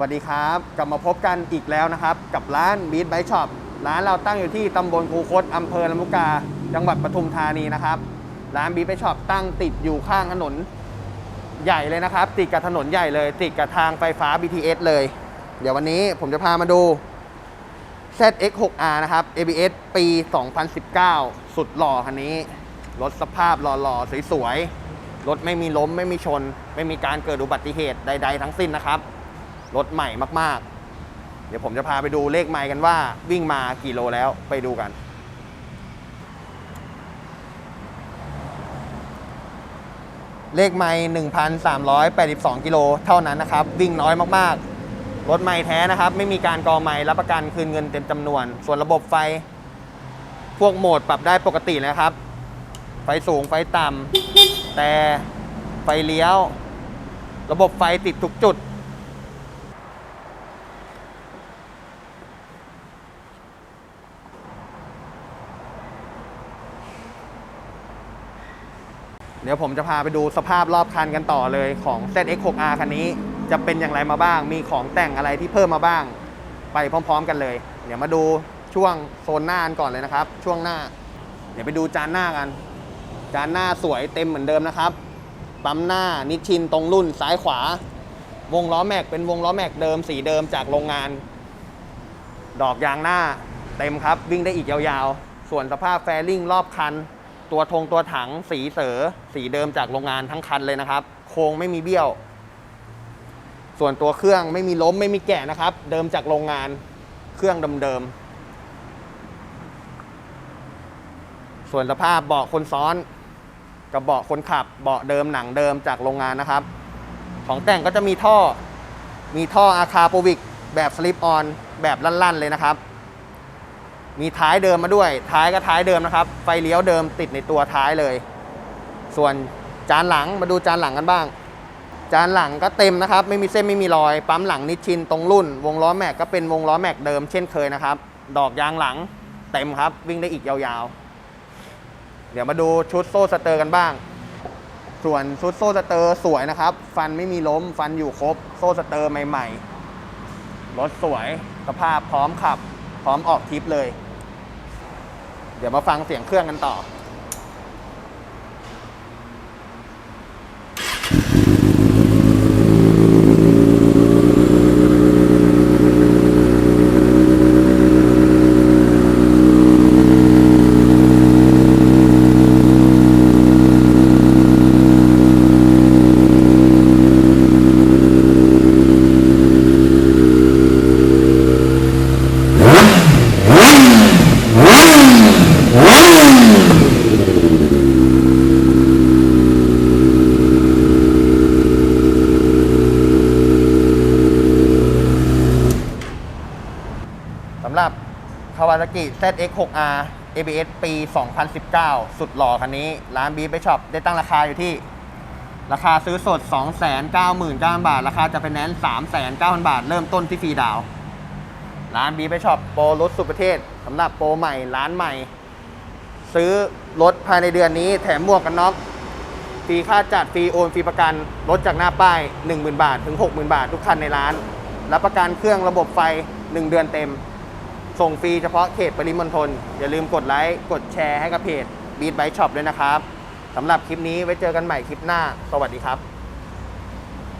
สวัสดีครับ กลับมาพบกันอีกแล้วนะครับ กับร้าน Beat Bike Shop ร้านเราตั้งอยู่ที่ตำบลคูคตอำเภอลำลูกกา จังหวัดปทุมธานีนะครับ ร้าน Beat Bike Shop ตั้งติดอยู่ข้างถนนใหญ่เลยนะครับ ติดกับถนนใหญ่เลย ติดกับทางไฟฟ้า BTS เลย เดี๋ยววันนี้ผมจะพามาดู ZX6R นะครับ ABS ปี 2019 สุดหล่อคันนี้ รถสภาพหล่อๆ สวยๆ รถไม่มีล้มไม่มีชน ไม่มีการเกิดอุบัติเหตุใด ๆ ทั้งสิ้นนะครับ รถใหม่มากๆ เดี๋ยวผมจะพาไปดูเลขไมล์กันว่า วิ่งมากี่โลแล้วไปดูกัน เลขไมล์1,382 กิโลเท่านั้นนะครับ วิ่งน้อยมากๆ รถใหม่แท้นะครับ ไม่มีการกอใหม่รับประกันคืนเงินเต็มจำนวน ส่วนระบบไฟ พวกโหมดปรับได้ปกติเลยครับ ไฟสูงไฟต่ำแต่ไฟเลี้ยว ระบบไฟติดทุกจุด เดี๋ยวผมจะพาไปดูสภาพรอบคันกันต่อเลยของ ZX6R คันนี้จะเป็นอย่างไรมาบ้าง มีของแต่งอะไรที่เพิ่มมาบ้าง ไปพร้อม ๆ กันเลย เดี๋ยวมาดูช่วงโซนหน้ากันก่อนเลยนะครับ ช่วงหน้า เดี๋ยวไปดูจานหน้ากัน จานหน้าสวยเต็มเหมือนเดิมนะครับ ปั๊มหน้านิชชินตรงรุ่นซ้ายขวา วงล้อแม็กเป็นวงล้อแม็กเดิมสีเดิมจากโรงงาน ดอกยางหน้าเต็มครับ วิ่งได้อีกยาวๆ ส่วนสภาพแฟริ่งรอบคัน ตัวธงตัวถังสีเสอสีเดิมจากโรงงานทั้งคันเลยนะครับ โครงไม่มีเบี้ยว ส่วนตัวเครื่องไม่มีล้มไม่มีแกะนะครับ เดิมจากโรงงานเครื่องเดิมๆส่วนสภาพเบาะคนซ้อน กับเบาะคนขับเบาะเดิมหนังเดิมจากโรงงานนะครับ ของแต่งก็จะมีท่อ มีท่ออาคาโปวิกแบบสลิปออนแบบลั่นๆเลยนะครับ มีท้ายเดิมมาด้วย ท้ายก็ท้ายเดิมนะครับ ไฟเลี้ยวเดิมติดในตัวท้ายเลย ส่วนจานหลังมาดูจานหลังกันบ้าง จานหลังก็เต็มนะครับ ไม่มีเส้นไม่มีรอย ปั๊มหลังนิชชินตรงรุ่น วงล้อแม็กก็เป็นวงล้อแม็กเดิมเช่นเคยนะครับ ดอกยางหลังเต็มครับ วิ่งได้อีกยาวๆ เดี๋ยวมาดูชุดโซ่สเตอร์กันบ้าง ส่วนชุดโซ่สเตอร์สวยนะครับ ฟันไม่มีล้ม ฟันอยู่ครบ โซ่สเตอร์ใหม่ ๆ รถสวย สภาพพร้อมขับ พร้อมออกทริปเลย เดี๋ยวมาฟังเสียงเครื่องกันต่อ สำหรับ Kawasaki ZX6R ABS ปี 2019 สุดหล่อคันนี้ ร้าน Beat Bike Shop ได้ตั้งราคาอยู่ที่ ราคาซื้อสด 299,000 บาท ราคาจะเป็นแนน3,900 บาท เริ่มต้นที่ฟรีดาว ร้าน Beat Bike Shop โปรรถสุดประเทศสำหรับโปรใหม่ ร้านใหม่ ซื้อรถภายในเดือนนี้แถมหมวกกันน็อกฟรีค่าจัดฟรีโอนฟรีประกันลดจากหน้าป้าย 10,000 บาท ถึง 60,000 บาท ทุกคันในร้าน รับประกันเครื่องระบบไฟ 1 เดือนเต็ม ส่งฟรีเฉพาะเขตปริมณฑลอย่าลืมกดไลค์ กดแชร์ให้กับเพจ Beat Bike Shop ด้วยนะครับสำหรับคลิปนี้ไว้เจอกันใหม่คลิปหน้า สวัสดีครับ